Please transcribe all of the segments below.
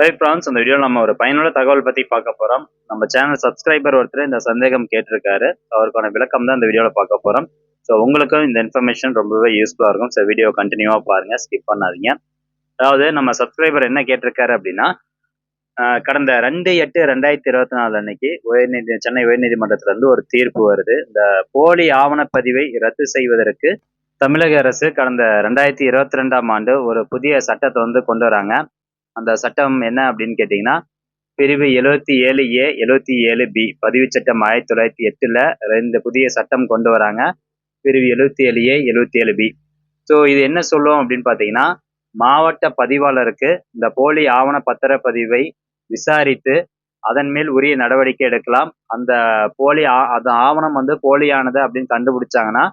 High France இந்த வீடியோவில் நம்ம ஒரு பயனுள்ள தகவல் பற்றி பார்க்க போகிறோம் நம்ம சேனல் சப்ஸ்கிரைபர் ஒருத்தர் இந்த சந்தேகம் கேட்டிருக்காரு. அவருக்கான விளக்கம் தான் இந்த வீடியோவில் பார்க்க போகிறோம் ஸோ உங்களுக்கும் இந்த இன்ஃபர்மேஷன் ரொம்பவே யூஸ்ஃபுல்லாக இருக்கும். ஸோ வீடியோ கண்டினியூவாக பாருங்கள் ஸ்கிப் பண்ணாதீங்க. அதாவது நம்ம சப்ஸ்கிரைபர் என்ன கேட்டிருக்காரு அப்படின்னா கடந்த ரெண்டு எட்டு ரெண்டாயிரத்தி இருபத்தி நாலு அன்னைக்கு உயர்நீதி சென்னை உயர்நீதிமன்றத்திலிருந்து ஒரு தீர்ப்பு வருது. இந்த போலி ஆவணப்பதிவை ரத்து செய்வதற்கு தமிழக அரசு கடந்த ரெண்டாயிரத்தி இருபத்தி ரெண்டாம் ஆண்டு ஒரு புதிய சட்டத்தை வந்து கொண்டு வராங்க. அந்த சட்டம் என்ன அப்படின்னு கேட்டிங்கன்னா பிரிவு எழுபத்தி ஏழு ஏ எழுபத்தி ஏழு பி பதிவு சட்டம் ஆயிரத்தி தொள்ளாயிரத்தி எட்டில் ரெண்டு புதிய சட்டம் கொண்டு வராங்க. பிரிவு எழுபத்தி ஏழு ஏ எழுபத்தி ஏழு பி. ஸோ இது என்ன சொல்லும் அப்படின்னு பார்த்தீங்கன்னா மாவட்ட பதிவாளருக்கு இந்த போலி ஆவண பத்திரப்பதிவை விசாரித்து அதன் மேல் உரிய நடவடிக்கை எடுக்கலாம். அந்த போலி ஆ அந்த ஆவணம் வந்து போலியானது அப்படின்னு கண்டுபிடிச்சாங்கன்னா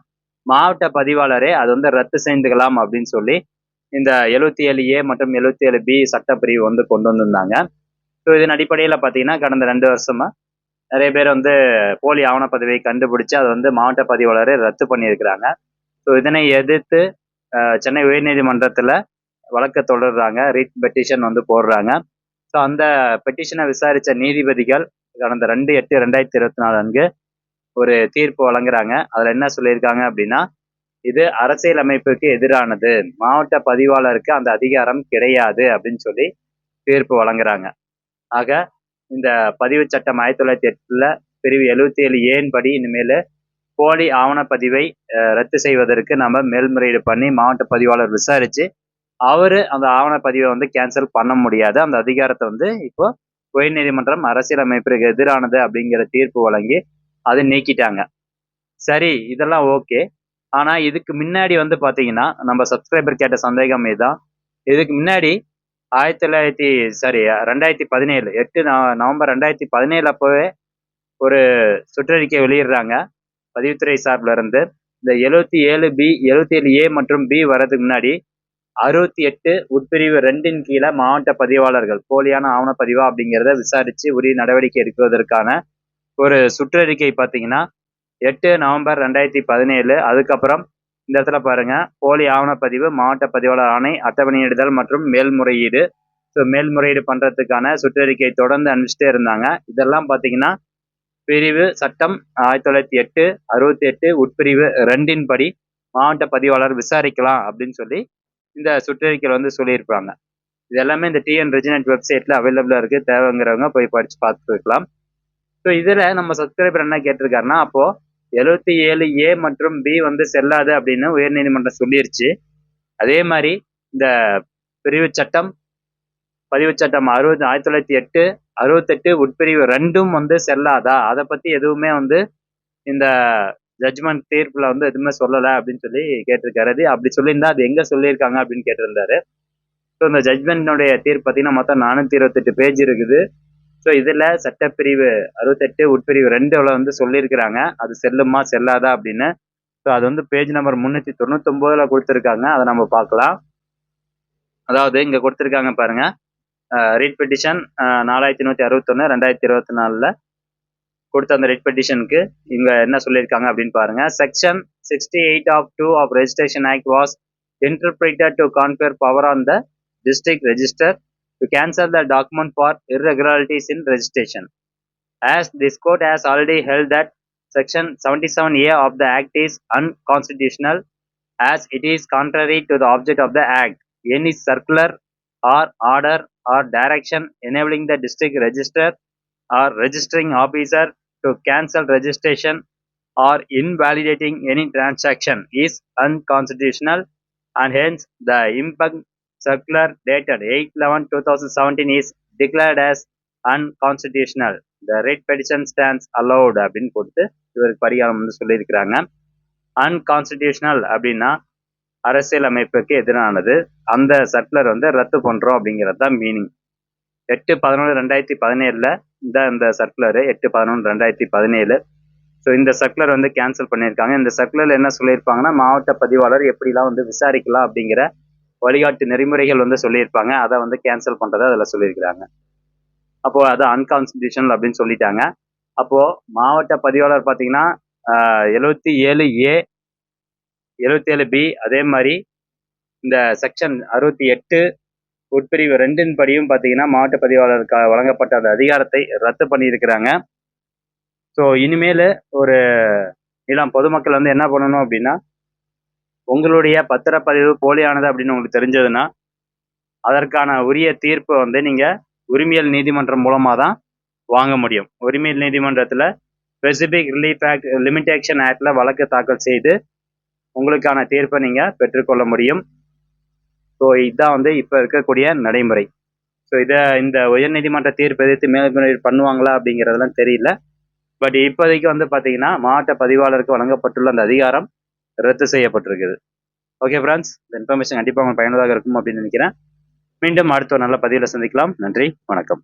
மாவட்ட பதிவாளரே அது வந்து ரத்து செய்துக்கலாம் அப்படின்னு சொல்லி இந்த எழுவத்தி ஏழு ஏ மற்றும் எழுவத்தி ஏழு பி சட்டப்பிரிவு வந்து கொண்டு வந்திருந்தாங்க ஸோ இதன் அடிப்படையில் பார்த்தீங்கன்னா கடந்த ரெண்டு வருஷமா நிறைய பேர் வந்து போலி ஆவணப்பதிவை கண்டுபிடிச்சு அதை வந்து மாவட்ட பதிவாளரை ரத்து பண்ணியிருக்கிறாங்க. ஸோ இதனை எதிர்த்து சென்னை உயர்நீதிமன்றத்தில் வழக்கு தொடர்றாங்க. ரீட் பெட்டிஷன் வந்து போடுறாங்க. ஸோ அந்த பெட்டிஷனை விசாரித்த நீதிபதிகள் கடந்த ரெண்டு எட்டு ரெண்டாயிரத்தி இருபத்தி நாலு அன்று ஒரு தீர்ப்பு வழங்குறாங்க. அதில் என்ன சொல்லியிருக்காங்க அப்படின்னா இது அரசியலமைப்புக்கு எதிரானது. மாவட்ட பதிவாளருக்கு அந்த அதிகாரம் கிடையாது அப்படின்னு சொல்லி தீர்ப்பு வழங்குறாங்க. ஆக இந்த பதிவு சட்டம் ஆயிரத்தி தொள்ளாயிரத்தி எட்டுல பிரிவு எழுபத்தி ஏழு ஏன் படி இனிமேல் போலி ஆவணப்பதிவை ரத்து செய்வதற்கு நம்ம மேல்முறையீடு பண்ணி மாவட்ட பதிவாளர் விசாரிச்சு அவர் அந்த ஆவணப்பதிவை வந்து கேன்சல் பண்ண முடியாது. அந்த அதிகாரத்தை வந்து இப்போ உயர்நீதிமன்றம் அரசியலமைப்பிற்கு எதிரானது அப்படிங்கிற தீர்ப்பு வழங்கி அதை நீக்கிட்டாங்க. சரி இதெல்லாம் ஓகே. ஆனா இதுக்கு முன்னாடி வந்து பாத்தீங்கன்னா நம்ம சப்ஸ்கிரைபர் கேட்ட சந்தேகம் இதுதான். இதுக்கு முன்னாடி ஆயிரத்தி தொள்ளாயிரத்தி சாரி ரெண்டாயிரத்தி பதினேழு எட்டு நவம்பர் ரெண்டாயிரத்தி பதினேழு அப்போவே ஒரு சுற்றறிக்கை வெளியிடுறாங்க. பதிவுத்துறை சார்பில் இருந்து இந்த எழுபத்தி ஏழு பி எழுபத்தி ஏழு ஏ மற்றும் பி வர்றதுக்கு முன்னாடி அறுபத்தி எட்டு உட்பிரிவு ரெண்டின் கீழே மாவட்ட பதிவாளர்கள் போலியான ஆவணப்பதிவா அப்படிங்கிறத விசாரிச்சு உரிய நடவடிக்கை எடுக்குவதற்கான ஒரு சுற்றறிக்கை பார்த்தீங்கன்னா எட்டு நவம்பர் ரெண்டாயிரத்தி பதினேழு. அதுக்கப்புறம் இந்த இடத்துல பாருங்க. போலி ஆவணப்பதிவு மாவட்ட பதிவாளர் ஆணை அட்டவணையிடுதல் மற்றும் மேல்முறையீடு. ஸோ மேல்முறையீடு பண்ணுறதுக்கான சுற்றறிக்கை தொடர்ந்து அனுப்பிச்சிட்டே இருந்தாங்க. இதெல்லாம் பார்த்தீங்கன்னா பிரிவு சட்டம் ஆயிரத்தி தொள்ளாயிரத்தி எட்டு அறுபத்தி எட்டு உட்பிரிவு ரெண்டின் படி மாவட்ட பதிவாளர் விசாரிக்கலாம் அப்படின்னு சொல்லி இந்த சுற்றறிக்கையில் வந்து சொல்லியிருப்பாங்க. இது எல்லாமே இந்த டிஎன் ரிஜினட் வெப்சைட்ல அவைலபிளாக இருக்குது தேவைங்கிறவங்க போய் படிச்சு பார்த்துக்கலாம். ஸோ இதில் நம்ம சப்ஸ்கிரைபர் என்ன கேட்டிருக்காருன்னா அப்போ எழுபத்தி ஏழு ஏ மற்றும் பி வந்து செல்லாது அப்படின்னு உயர்நீதிமன்றம் சொல்லிருச்சு. அதே மாதிரி இந்த பிரிவு சட்டம் பதிவு சட்டம் அறுபது ஆயிரத்தி தொள்ளாயிரத்தி எட்டு அறுபத்தெட்டு உட்பிரிவு ரெண்டும் வந்து செல்லாதா? அதை பத்தி எதுவுமே வந்து இந்த ஜட்ஜ்மெண்ட் தீர்ப்புல வந்து எதுவுமே சொல்லலை அப்படின்னு சொல்லி கேட்டிருக்காரு. அது அப்படி சொல்லியிருந்தா அது எங்க சொல்லியிருக்காங்க அப்படின்னு கேட்டிருந்தாரு. ஸோ இந்த ஜட்ஜ்மெண்ட்னுடைய தீர்ப்பு பார்த்தீங்கன்னா மொத்தம் நானூற்றி இருபத்தெட்டு பேஜ் இருக்குது. ஸோ இதில் சட்டப்பிரிவு அறுபத்தெட்டு உட்பிரிவு ரெண்டுல வந்து சொல்லியிருக்கிறாங்க. அது செல்லுமா செல்லாதா அப்படின்னு. ஸோ அது வந்து பேஜ் நம்பர் முந்நூற்றி தொண்ணூத்தொம்போதில் கொடுத்துருக்காங்க. அதை நம்ம பார்க்கலாம். அதாவது இங்கே கொடுத்துருக்காங்க பாருங்க. ரீட் பெட்டிஷன் நாலாயிரத்தி நூற்றி அறுபத்தொன்று ரெண்டாயிரத்தி இருபத்தி நாலில் கொடுத்த அந்த ரெட் பெட்டிஷனுக்கு இங்க என்ன சொல்லியிருக்காங்க அப்படின்னு பாருங்க. Section sixty eight of two of registration act was interpreted to confer power on the district register to cancel the document for irregularities in registration. As this court has already held that section 77A of the act is unconstitutional as it is contrary to the object of the act. Any circular or order or direction enabling the district register or registering officer to cancel registration or invalidating any transaction is unconstitutional and hence the impugned circular dated 8-11-2017 is declared as unconstitutional. The writ petition stands allowed அப்படின்னு கொடுத்து இவருக்கு பரிகாரம் வந்து சொல்லியிருக்கிறாங்க. Unconstitutional அப்படின்னா அரசியல் அமைப்புக்கு எதிரானது. அந்த சர்க்குலர் வந்து ரத்து பண்ணுறோம் அப்படிங்கிறது தான் மீனிங் எட்டு பதினொன்று ரெண்டாயிரத்தி பதினேழில் இந்த இந்த சர்க்குலரு எட்டு பதினொன்று ரெண்டாயிரத்தி பதினேழு. ஸோ இந்த சர்க்குலர் வந்து கேன்சல் பண்ணியிருக்காங்க. இந்த சர்க்குலர் என்ன சொல்லியிருப்பாங்கன்னா மாவட்ட பதிவாளர் எப்படிலாம் வந்து விசாரிக்கலாம் அப்படிங்கிற வழிகாட்டு நெறிமுறைகள் வந்து சொல்லியிருப்பாங்க. அதை வந்து கேன்சல் பண்ணுறதை அதில் சொல்லியிருக்கிறாங்க. அப்போ அது அன்கான்ஸ்டியூஷனல் அப்படின்னு சொல்லிட்டாங்க. அப்போது மாவட்ட பதிவாளர் பார்த்தீங்கன்னா எழுபத்தி ஏழு ஏ எழுபத்தி ஏழு பி அதே மாதிரி இந்த செக்ஷன் அறுபத்தி எட்டு உட்பிரிவு ரெண்டின் படியும் பார்த்தீங்கன்னா மாவட்ட பதிவாளருக்கு வழங்கப்பட்ட அந்த அதிகாரத்தை ரத்து பண்ணியிருக்கிறாங்க. ஸோ இனிமேல் ஒரு இளம் பொதுமக்கள் வந்து என்ன பண்ணணும் அப்படின்னா உங்களுடைய பத்திரப்பதிவு போலியானது அப்படின்னு உங்களுக்கு தெரிஞ்சதுன்னா அதற்கான உரிய தீர்ப்பு வந்து நீங்கள் உரிமையல் நீதிமன்றம் மூலமாக தான் வாங்க முடியும். உரிமையல் நீதிமன்றத்தில் ஸ்பெசிபிக் ரிலீஃப் ஆக்ட் லிமிடேஷன் ஆக்டில் வழக்கு தாக்கல் செய்து உங்களுக்கான தீர்ப்பை நீங்கள் பெற்றுக்கொள்ள முடியும். ஸோ இதுதான் வந்து இப்போ இருக்கக்கூடிய நடைமுறை. ஸோ இதை இந்த உயர்நீதிமன்ற தீர்ப்பு எதிர்த்து மேல்முறையீடு பண்ணுவாங்களா அப்படிங்கிறதெல்லாம் தெரியல. பட் இப்போதைக்கு வந்து பார்த்தீங்கன்னா மாவட்ட பதிவாளருக்கு வழங்கப்பட்டுள்ள அந்த அதிகாரம் ரத்து செய்யப்பட்டிருக்குது. ஓகே ஃப்ரெண்ட்ஸ் இந்த இன்ஃபர்மேஷன் கண்டிப்பாக உங்களுக்கு பயனுள்ளதாக இருக்கும் அப்படின்னு நினைக்கிறேன். மீண்டும் அடுத்த ஒரு நல்ல பதிவில் சந்திக்கலாம். நன்றி வணக்கம்.